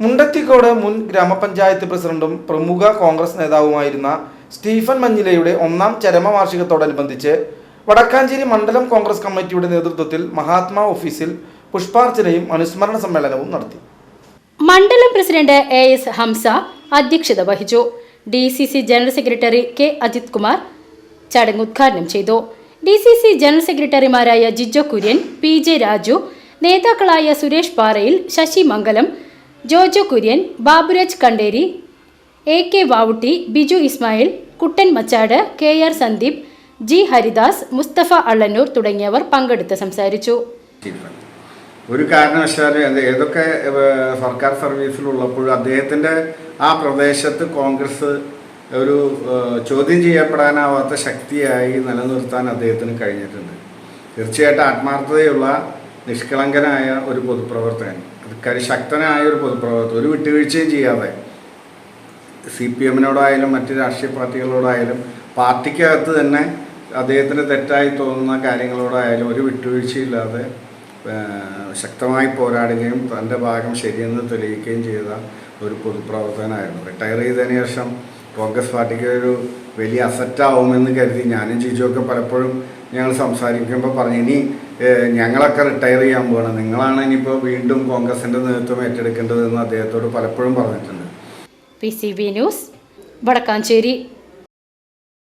മുണ്ടത്തിക്കോട് മുൻ ഗ്രാമപഞ്ചായത്ത് പ്രസിഡന്റും പ്രമുഖ കോൺഗ്രസ് നേതാവുമായിരുന്ന സ്റ്റീഫൻ മഞ്ഞിലയുടെ ഒന്നാം ചരമവാർഷികത്തോടനുബന്ധിച്ച് വടക്കാഞ്ചേരി മണ്ഡലം കോൺഗ്രസ് കമ്മിറ്റിയുടെ നേതൃത്വത്തിൽ മഹാത്മാ ഓഫീസിൽ പുഷ്പാർച്ചനയും അനുസ്മരണ സമ്മേളനവും നടത്തി. മണ്ഡലം പ്രസിഡന്റ് എ എസ് ഹംസ അധ്യക്ഷത വഹിച്ചു. D C C general secretary K Ajith Kumar ചടങ്ങ് ഉദ്ഘാടനം ചെയ്തു. ഡി സി സി ജനറൽ സെക്രട്ടറിമാരായ ജിജോ കുര്യൻ പി ജെ രാജു നേതാക്കളായ Suresh Parayil Sasi Mangalam Jojo Kurian Baburaj Kanderi A K Vavutty Biju Ismail Kuttan Machad K R Sandeep G Haridas Mustafa Allannur തുടങ്ങിയവർ പങ്കെടുത്ത് സംസാരിച്ചു. ഒരു കാരണവശാലും ഏതൊക്കെ സർക്കാർ സർവീസിലുള്ളപ്പോഴും അദ്ദേഹത്തിന്റെ ആ പ്രദേശത്ത് കോൺഗ്രസ് ഒരു ചോദ്യം ചെയ്യപ്പെടാനാവാത്ത ശക്തിയായി നിലനിർത്താൻ അദ്ദേഹത്തിന് കഴിഞ്ഞിട്ടുണ്ട്. തീർച്ചയായിട്ടും ആത്മാർത്ഥതയുള്ള നിഷ്കളങ്കനായ ഒരു പൊതുപ്രവർത്തകൻ. കരിശക്തനായ ഒരു പൊതുപ്രവർത്തകൻ. ഒരു വിട്ടുവീഴ്ചയും ചെയ്യാതെ. സി പി എമ്മിനോടായാലും മറ്റ് രാഷ്ട്രീയ പാർട്ടികളോടായാലും പാർട്ടിക്കകത്ത് തന്നെ അദ്ദേഹത്തിന് തെറ്റായി തോന്നുന്ന കാര്യങ്ങളോടായാലും ഒരു വിട്ടുവീഴ്ചയില്ലാതെ ശക്തമായി പോരാടുകയും തന്റെ ഭാഗം ശരിയെന്ന് തെളിയിക്കുകയും ചെയ്ത ഒരു പൊതുപ്രവർത്തകനായിരുന്നു. റിട്ടയർ ചെയ്തതിന് ശേഷം കോൺഗ്രസ് പാർട്ടിക്ക് ഒരു വലിയ അസറ്റാവുമെന്ന് കരുതി ഞാനും ജിജുവൊക്കെ പലപ്പോഴും ഞങ്ങൾ സംസാരിക്കുമ്പോൾ പറഞ്ഞു ഇനി ഞങ്ങളൊക്കെ റിട്ടയർ ചെയ്യാൻ പോകണം നിങ്ങളാണ് ഇനിയിപ്പോൾ വീണ്ടും കോൺഗ്രസിന്റെ നേതൃത്വം ഏറ്റെടുക്കേണ്ടതെന്ന് അദ്ദേഹത്തോട് പലപ്പോഴും പറഞ്ഞിട്ടുണ്ട്. P C B news Wadakkanchery.